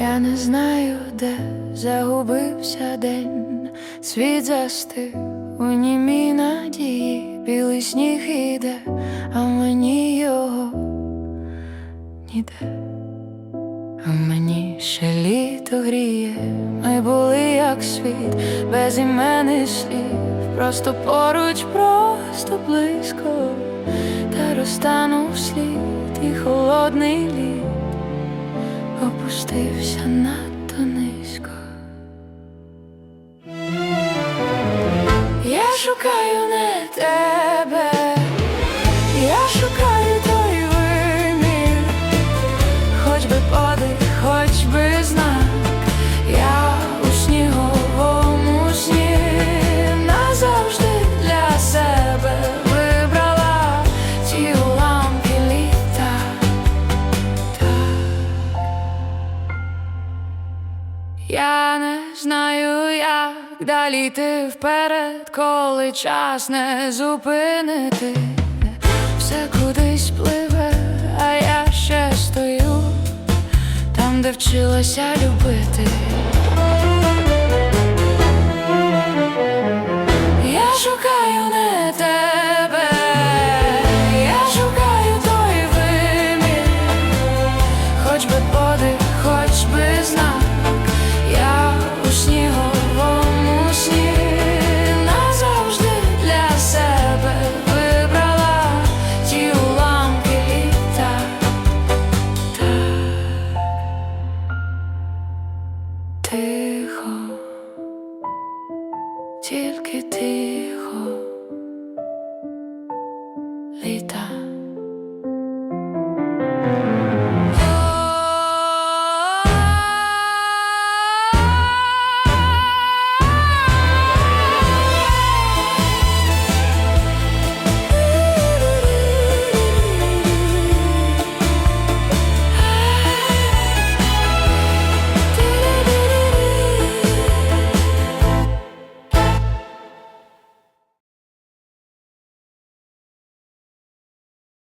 Я не знаю, де загубився день, світ застиг у німій надії, білий сніг іде, а мені його ніде. А мені ще літо гріє, ми були як світ, без іменних слів, просто поруч, просто близько, та розтанув слід і холодний лід опустився надто низько. Я шукаю Я не знаю, як далі йти вперед, коли час не зупинити. Все кудись пливе, а я ще стою там, де вчилася любити. Тихо, тільки ти.